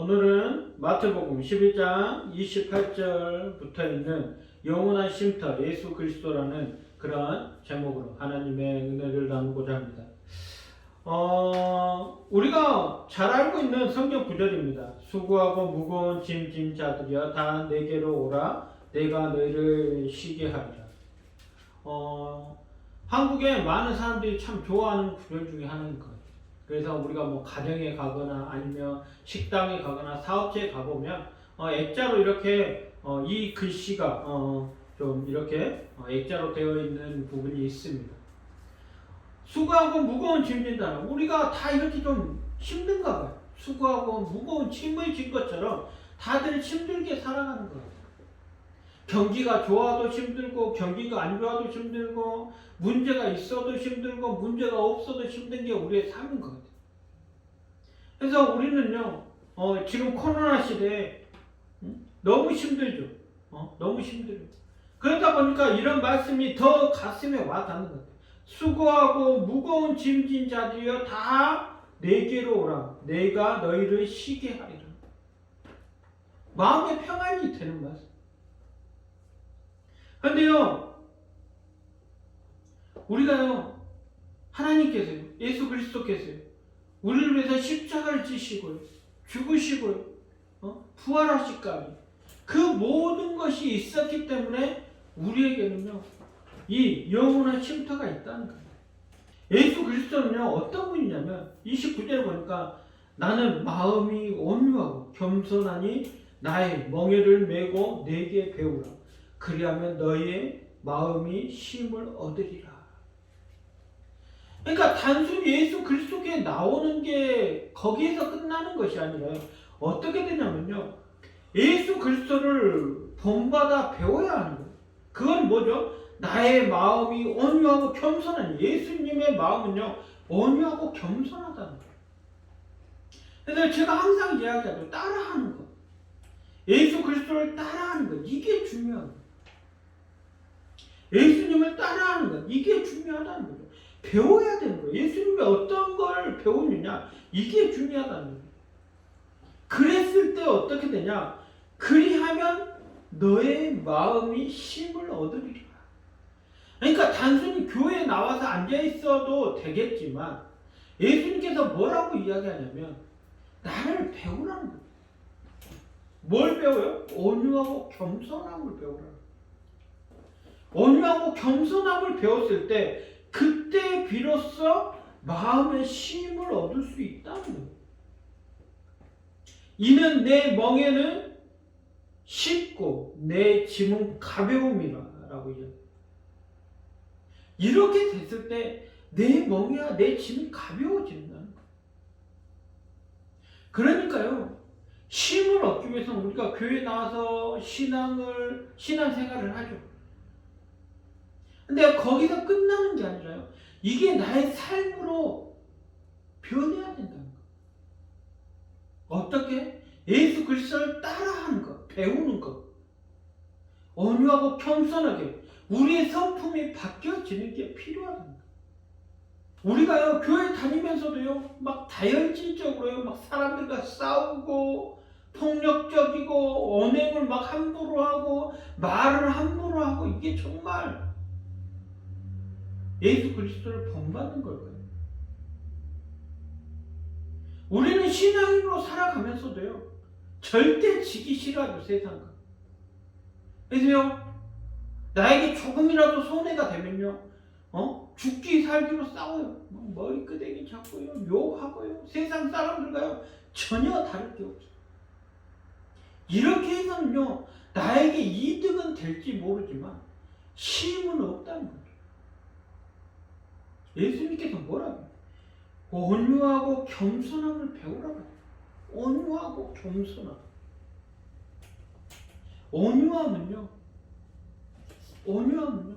오늘은 마태복음 11장 28절부터 있는 영원한 쉼터 예수 그리스도라는 그러한 제목으로 하나님의 은혜를 나누고자 합니다. 어, 우리가 잘 알고 있는 성경 구절입니다. 수고하고 무거운 짐진 자들이여 다 내게로 오라 내가 너희를 쉬게 하리라. 어, 한국에 많은 사람들이 참 좋아하는 구절 중에 하나인 것 같아요. 그래서 우리가 뭐 가정에 가거나 아니면 식당에 가거나 사업체에 가보면 어, 액자로 이렇게 어, 이 글씨가 어, 좀 이렇게 어, 액자로 되어 있는 부분이 있습니다. 수고하고 무거운 짐진다는 우리가 다 이렇게 좀 힘든가 봐요. 수고하고 무거운 짐을 진 것처럼 다들 힘들게 살아가는 거예요. 경기가 좋아도 힘들고 경기가 안 좋아도 힘들고 문제가 있어도 힘들고 문제가 없어도 힘든 게 우리의 삶인 것 같아요. 그래서 우리는요 어, 지금 코로나 시대에 음? 너무 힘들죠. 어? 너무 힘들어요. 그러다 보니까 이런 말씀이 더 가슴에 와 닿는 것 같아요. 수고하고 무거운 짐진 자들이여 다 내게로 오라. 내가 너희를 쉬게 하리라. 마음의 평안이 되는 말씀. 근데요, 우리가요, 하나님께서요, 예수 그리스도께서요, 우리를 위해서 십자가를 지시고요, 죽으시고요, 어? 부활하시까지 그 모든 것이 있었기 때문에 우리에게는요, 이 영원한 쉼터가 있다는 거예요. 예수 그리스도는요, 어떤 분이냐면, 29절에 보니까 나는 마음이 온유하고 겸손하니 나의 멍에를 메고 내게 배우라. 그리하면 너희의 마음이 쉼을 얻으리라. 그러니까 단순히 예수 그리스도께 나오는 게 거기에서 끝나는 것이 아니라 어떻게 되냐면요. 예수 그리스도를 본받아 배워야 하는 거예요. 그건 뭐죠? 나의 마음이 온유하고 겸손한 예수님의 마음은요. 온유하고 겸손하다는 거예요. 그래서 제가 항상 이야기하죠. 따라하는 거. 예수 그리스도를 따라하는 거. 이게 중요한 거예요. 예수님을 따라하는 것 이게 중요하다는 거죠. 배워야 되는 거예요. 예수님이 어떤 걸 배우느냐 이게 중요하다는 거예요. 그랬을 때 어떻게 되냐? 그리하면 너의 마음이 힘을 얻으리라. 그러니까 단순히 교회에 나와서 앉아 있어도 되겠지만 예수님께서 뭐라고 이야기하냐면 나를 배우라는 거예요. 뭘 배워요? 온유하고 겸손함을 배우라는 거예요. 온유하고 겸손함을 배웠을 때 그때 비로소 마음의 쉼을 얻을 수 있다는. 이는 내 멍에는 쉽고 내 짐은 가벼움이라 라고 이야기. 이렇게 됐을 때 내 멍에와 내 짐이 가벼워진다는. 그러니까요. 쉼을 얻기 위해서 우리가 교회 나와서 신앙을 신앙 생활을 하죠. 근데 거기서 끝나는 게 아니라요. 이게 나의 삶으로 변해야 된다는 거. 어떻게? 예수 그리스도를 따라하는 것, 배우는 것. 온유하고 겸손하게 우리의 성품이 바뀌어지는 게 필요하다는 거. 우리가요 교회 다니면서도요 막 다혈질적으로요 막 사람들과 싸우고 폭력적이고 언행을 막 함부로 하고 말을 함부로 하고 이게 정말 예수 그리스도를 본받는 걸까요? 우리는 신앙인으로 살아가면서도요, 절대 지기 싫어하죠, 세상과. 그래서요, 나에게 조금이라도 손해가 되면요, 어? 죽기 살기로 싸워요. 머리끄댕이 잡고요, 욕하고요, 세상 사람들과요, 전혀 다를 게 없어요. 이렇게 해서는요, 나에게 이득은 될지 모르지만, 힘은 없다는 거예요. 예수님께서 뭐라고? 온유하고 겸손함을 배우라고. 온유하고 겸손함. 온유함은요. 온유함은요.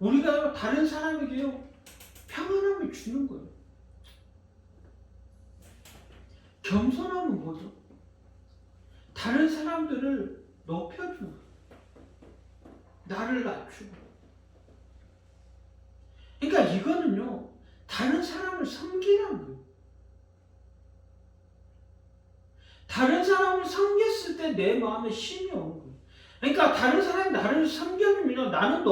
우리가 다른 사람에게요. 평안함을 주는 거예요. 겸손함은 뭐죠? 다른 사람들을 거예요. 나를 낮추고. 이거는요, 다른 사람을 섬기라는 거예요. 다른 사람을 섬겼을 때 내 마음에 힘이 오는 거예요. 그러니까 다른 사람이 나를 섬겨주면 나는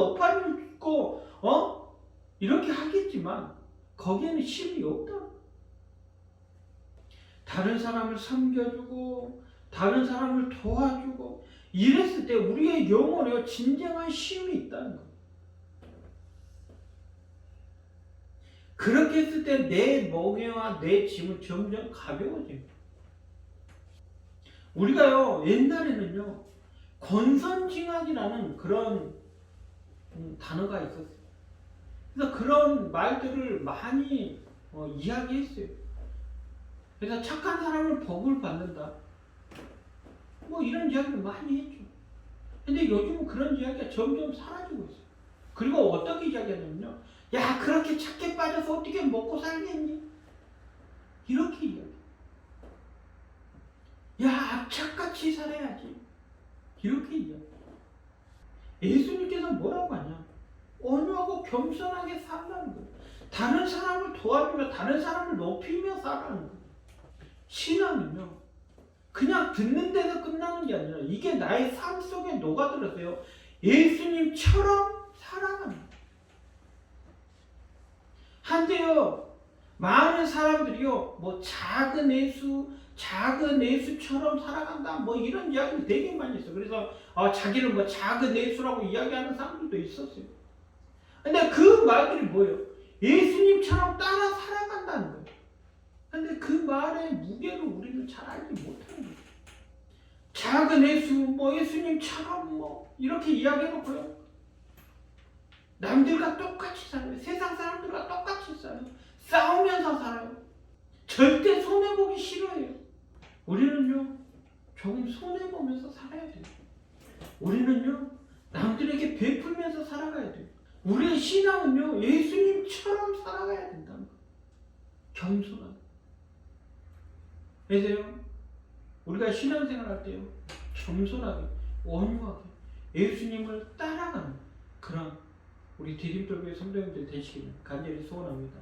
있고 어 이렇게 하겠지만 거기에는 힘이 없다. 다른 사람을 섬겨주고 다른 사람을 도와주고 이랬을 때 우리의 영혼에 진정한 힘이 있다는 거예요. 그렇게 했을 때내 멍에와 내 짐은 점점 가벼워집니다. 우리가요 옛날에는요 권선징악이라는 그런 음, 단어가 있었어요. 그래서 그런 말들을 많이 어, 이야기했어요. 그래서 착한 사람을 복을 받는다. 뭐 이런 이야기를 많이 했죠. 근데 요즘은 그런 이야기가 점점 사라지고 있어요. 그리고 어떻게 이야기하냐면요. 야, 그렇게 착해 빠져서 어떻게 먹고 살겠니? 이렇게 이야기. 야, 악착같이 살아야지. 이렇게 이야기. 예수님께서 뭐라고 하냐? 온유하고 겸손하게 살라는 거예요. 다른 사람을 도와주며 다른 사람을 높이며 살라는 거예요. 신앙은요. 그냥 듣는 데서 끝나는 게 아니라 이게 나의 삶 속에 녹아들어서요. 예수님처럼 살아가는 거예요. 많은 사람들이요. 뭐 작은 예수, 작은 예수처럼 살아간다. 뭐 이런 이야기를 되게 많이 했어요. 그래서 어, 자기를 뭐 작은 예수라고 이야기하는 사람들도 있었어요. 근데 그 말들이 뭐예요? 예수님처럼 따라 살아간다는 거예요. 근데 그 말의 무게를 우리는 잘 알지 못하는 거예요. 작은 예수, 뭐 예수님처럼 뭐 이렇게 이야기해놓고요. 남들과 똑같이 살아요. 세상 사람들과 똑같이 살아요. 싸우면서 살아요. 절대 손해보기 싫어해요. 우리는요, 조금 손해보면서 살아야 돼요. 우리는요, 남들에게 베풀면서 살아가야 돼요. 우리의 신앙은요, 예수님처럼 살아가야 된다는 거예요. 겸손한. 그래서요, 우리가 신앙생활 할 때요, 겸손하게, 온유하게, 예수님을 따라가는 그런 우리 디딤돌교회 성도님들 되시기를 간절히 소원합니다.